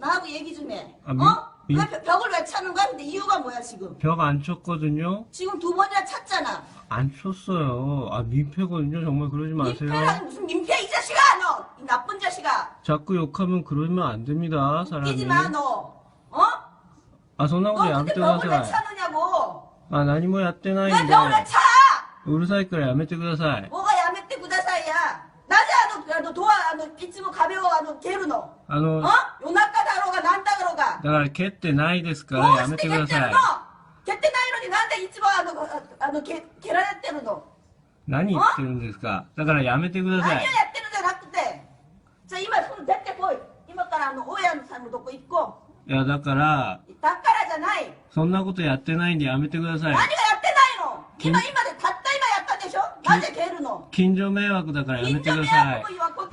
나하고 얘기 좀 해. 아, 어? 미- 어? 미- 왜 벽- 벽을 왜 차는 거야? 근데 이유가 뭐야 지금? 벽 안 쳤거든요. 지금 두 번이나 찼잖아. 안 쳤어요. 아 민폐거든요. 정말 그러지 마세요. 민폐라니 무슨 민폐 이 자식아 너! 이 나쁜 자식아! 자꾸 욕하면 그러면 안 됩니다. 사람이. 끼지마 너! 어? 아 손하고 근데 벽을 왜 야매뜨가사. 차느냐고! 아 나니모 뭐 왜 야떼나인데. 벽을 왜 차! 우르사이클 야매뜨가사. 뭐가 야매떼 구다사이야! 나자야 너, 야, 너 도와 야, 너 끼지모 가벼워 야, 너 개루 너! 아, 너. 어? 요나 だから蹴ってないですからやめてください。蹴ってないのになんで一番あのあの蹴蹴られてるの？何言ってるんですか。だからやめてください。何をやってるんじゃなくて。じゃあ今すぐ出てこい。今からあの大家さんのとこ行こう。いやだからだからじゃない。そんなことやってないんでやめてください。何がやってないの？今今でたった今やったでしょ？なぜ蹴るの？近所迷惑だからやめてください。近所迷惑